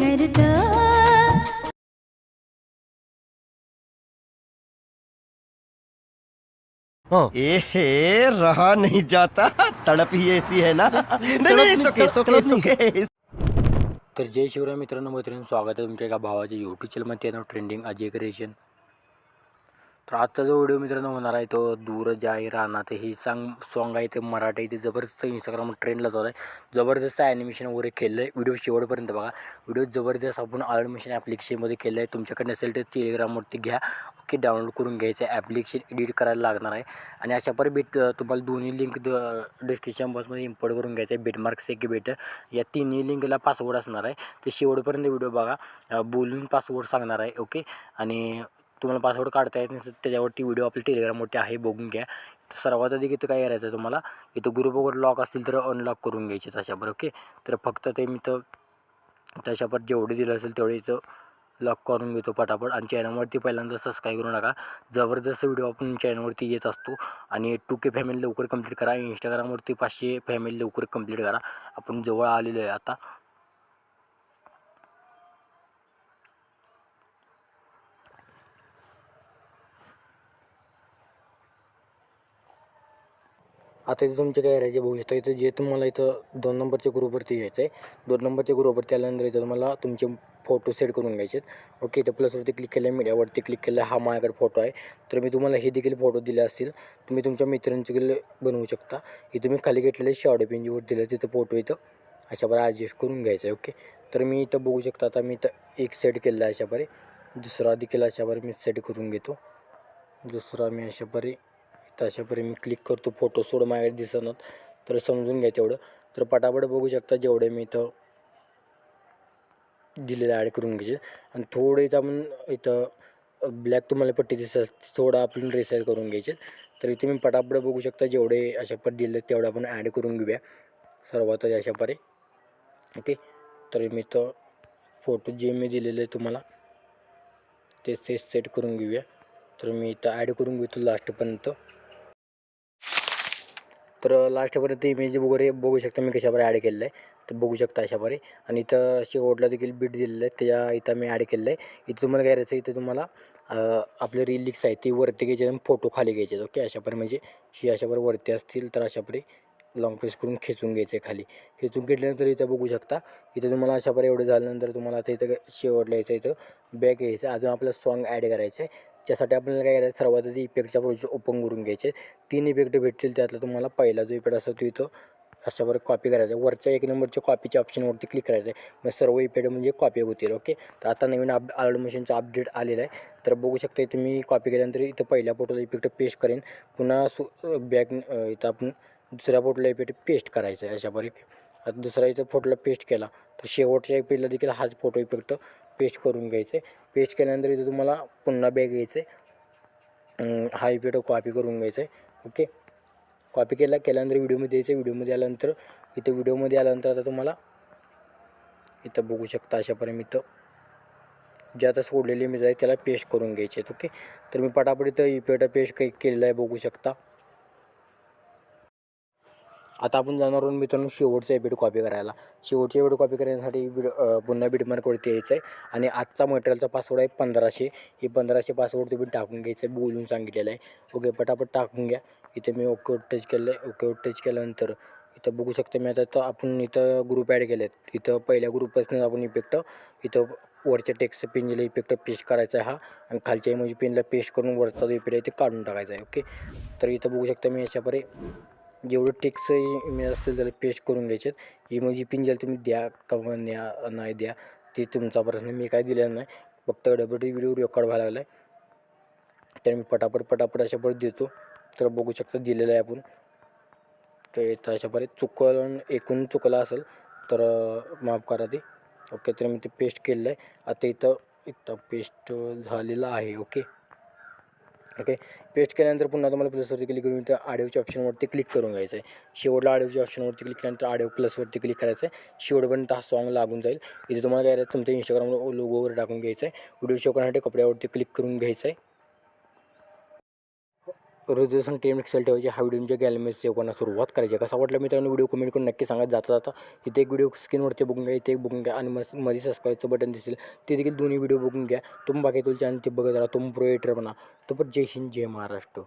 करतो. हाँ। ए हे रहा नहीं जाता। तड़प ही ऐसी है ना। नहीं नहीं सुके सुके सुके तर जय शिवराय मित्रांनो मैत्रिणी स्वागत आहे तुमच्या एका भावाच्या यूट्यूब चॅनलमध्ये ट्रेंडिंग अजय क्रिएशन तर आजचा जो व्हिडिओ मित्रांनो होणार आहे तो दूर जाय रानात ही सांग सॉन्ग आहे ते मराठी ते जबरदस्त इंस्टाग्राम ट्रेंडला चालू आहे. जबरदस्त ॲनिमेशन वगैरे केलं आहे व्हिडिओ शेवटपर्यंत बघा. व्हिडिओ जबरदस्त आपण ॲडमिशन ॲप्लिकेशनमध्ये केलं आहे तुमच्याकडे नसेल तर टेलिग्रामवरती घ्या. ओके डाउनलोड करून घ्यायचं. आहे ॲप्लिकेशन एडिट करायला लागणार आहे. आणि अशा पर भेट तुम्हाला दोन्ही लिंक द डिस्क्रिप्शन बॉक्समध्ये इम्पोर्ट करून घ्यायचं आहे. बेटमार्क्स एक बेट या तिन्ही लिंकला पासवर्ड असणार आहे. ते शेवटपर्यंत व्हिडिओ बघा. बोलून पासवर्ड सांगणार आहे. ओके? आणि तुम्हाला पासवर्ड काढता येत नसेल त्याच्यावरती व्हिडिओ आपल्या टेलिग्रामवरती आहे बघून घ्या. सर्वात अधिक इथं काय करायचं आहे तुम्हाला इथं ग्रुप वगैरे लॉक असतील तर अनलॉक करून घ्यायचे तशावर ओके तर फक्त ते मी तर त्याच्यावर जेवढे दिलं असेल तेवढे इथं लॉक करून घेतो पटापट. आणि चॅनलवरती पहिल्यांदा सबस्क्राईब करू नका. जबरदस्त व्हिडिओ आपण चॅनलवरती येत असतो. आणि टू के फॅमिली लवकर कंप्लीट करा. इंस्टाग्रामवरती पाचशे फॅमिली लवकर कंप्लीट करा. आपण जवळ आलेलो आहे आता. आता इथे तुमचे काय राहायचे बघू शकता इथं जे तुम्हाला इथं दोन नंबरच्या ग्रुपवरती घ्यायचं आहे. दोन नंबरच्या ग्रुपवरती आल्यानंतर इथं तुम्हाला तुमचे फोटो सेट करून घ्यायचे आहेत. ओके इथं प्लसवरती क्लिक केलं आहे मीडियावरती क्लिक केलं हा माझ्याकडे फोटो आहे. तर मी तुम्हाला हे देखील फोटो दिले असतील. तुम्ही तुमच्या मित्रांचे देखील बनवू शकता. इथं मी खाली घेतलेले शॉर्ट पेंजीवर दिलं तिथं फोटो इथं अशाप्रकारे ॲडजस्ट करून घ्यायचं आहे. ओके तर मी इथं बघू शकता आता मी इथं एक सेट केलं आहे अशाप्रकारे दुसरा देखील अशाप्रकारे मी सेट करून घेतो. दुसरा मी अशाप्रकारे इथं मी क्लिक करतो फोटो सोड माझ्या दिसणार तर समजून घ्या तेवढं. तर पटापट बघू शकता जेवढे मी इथं दिलेलं ॲड करून घ्यायचे. आणि थोडं इथं आपण इथं ब्लॅक तुम्हाला पट्टी दिसत थोडं आपण रिसाईज करून घ्यायचे. तर इथे मी पटापट बघू शकता जेवढे अशा पर दिले तेवढं आपण ॲड करून घेऊया. सर्वात अशा परे ओके? तर मी तर फोटो जे मी दिलेले आहे तुम्हाला ते ते सेट करून घेऊया. तर मी इथं ॲड करून घेतो लास्टपर्यंत तर लास्टपर्यंत इमेज वगैरे बघू शकता मी कशाप्रकारे ॲड केलेलं आहे. तर बघू शकता अशाप्रकारे आणि इथं शेवटला देखील बीट दिलेलं आहे. त्याच्या इथं मी ॲड केलेलं आहे. इथं तुम्हाला काय करायचं इथं तुम्हाला अं, आपले रीलिक्स आहे ती वरती घ्यायचे आणि फोटो खाली घ्यायचे. ओके? अशाप्रकारे म्हणजे ही अशाप्रकारे वरती असतील तर अशाप्रकारे लॉंग प्रेस करून खेचून घ्यायचं आहे खाली. खेचून घेतल्यानंतर इथं बघू शकता इथं तुम्हाला अशाप्रकारे एवढं झाल्यानंतर तुम्हाला आता इथं शेवटला यायचं इथं बॅक यायचं अजून आपलं सॉन्ग ॲड करायचं आहे. त्यासाठी आपल्याला काय करायचं सर्वात आधी इफेक्टच्या प्रोजेक्ट ओपन करून घ्यायचे. तीन इफेक्ट भेटतील त्यातला तुम्हाला पहिला जो इफेक्ट असतो तो इथं अशावर कॉपी करायचा. वरच्या एक नंबरच्या कॉपीच्या ऑप्शनवरती क्लिक करायचं आहे. मग सर्व इफेक्ट म्हणजे कॉपी होतील ओके तर आता नवीन अप मशीनचा अपडेट आलेला आहे. तर बघू शकता इथं मी कॉपी केल्यानंतर इथं पहिल्या फोटोला इफेक्ट पेस्ट करेन. पुन्हा सु बॅक इथं आपण दुसऱ्या फोटोला इफेक्ट पेस्ट करायचं आहे अशावर आता दुसरा इथं फोटोला पेस्ट केला. तर शेवटच्या पेजला देखील हाच फोटो इफेक्ट पेस्ट करून घ्यायचं आहे पेस्ट केल्यानंतर इथं तुम्हाला पुन्हा बॅग घ्यायचं आहे हा इफेक्ट कॉपी करून घ्यायचं आहे ओके कॉपी केला केल्यानंतर व्हिडिओमध्ये यायचं व्हिडिओमध्ये आल्यानंतर इथं व्हिडिओमध्ये आल्यानंतर आता तुम्हाला इथं बघू शकता अशापर्यंत इथं. जे आता सोडलेली इमेज आहे त्याला पेस्ट करून घ्यायचे आहेत ओके तर मी पटापट इथं इफेक्ट पेस्ट काही केलेला आहे बघू शकता. आता आपण जाणार आहोत मित्रांनो शेवटचा एपिड कॉपी करायला. शेवटची एपिड कॉपी करण्यासाठी बिड पुन्हा बिडमार्कवरती यायचं आहे आणि आजचा मटेरियलचा पासवर्ड आहे पंधराशे. हे पंधराशे पासवर्ड तुम्ही टाकून घ्यायचं आहे बोलून सांगितलेलं आहे. ओके पटापट टाकून घ्या. इथे मी ओके टच केलं आहे ओके टच केल्यानंतर इथं बघू शकतो मी आता आपण इथं ग्रुप ॲड केले आहेत इथं पहिल्या ग्रुपपासून आपण इफेक्ट इथं वरच्या टेक्स्ट पेनला इफेक्ट पेस्ट करायचा आहे हा. आणि खालच्या इमोजी पिनला पेस्ट करून वरचा जो इफेक्ट आहे ते काढून टाकायचा आहे. ओके तर इथं बघू शकता मी अशापरे जेवढं टेक्स इमेज असतील त्याला पेस्ट करून घ्यायचे इमोजी पिन ज्याला तुम्ही द्या किंवा न्या नाही द्या ते तुमचा प्रश्न मी काय दिलेला नाही. फक्त डबल व्हिडिओ रेकॉर्ड व्हायला लागला आहे तर मी पटापट पटापट अशा परत देतो. तर बघू शकता दिलेलं आहे आपण. तर इथं अशा परत चुकलं एकूण चुकलं असेल तर माफ करा ते. ओके तर मी ते पेस्ट केलेलं आहे. आता इथं इथं पेस्ट झालेलं आहे. Okay okay? पेस्ट केल्यानंतर पुन्हा तुम्हाला प्लसवरती क्लिक करून त्या आडिओच्या ऑप्शनवरती क्लिक करून घ्यायचं आहे शेवटला आडिओच्या ऑप्शनवरती क्लिक केल्यानंतर आडिओ प्लसवरती क्लिक करायचं आहे शेवटपर्यंत हा सॉन्ग लागून जाईल. इथे तुम्हाला काय तुमच्या इंस्टाग्रामवर लोगो वगैरे टाकून घ्यायचं आहे व्हिडिओ शो करण्यासाठी कपड्यावरती क्लिक करून घ्यायचं आहे रोटेशन टेन एक्सेल ठेवायची. हा व्हिडिओच्या गॅलरीमध्ये सेव्ह करण्यास सुरुवात करायची. कसा वाटला मित्रांनो? व्हिडिओ कमेंट करून नक्की सांगत जाता जाता इथे एक व्हिडिओ स्क्रीनवरती बघून घ्या. इथे एक बघून घ्या. आणि मग मध्ये सबस्क्राईबचं बटन दिसेल. ते देखील दोन्ही व्हिडिओ बघून घ्या. तुम्ही बाकी तुमच्या आणि ते बघत राहा. तुम्ही प्रोएटर बना. तो पण जय हिंद जय महाराष्ट्र.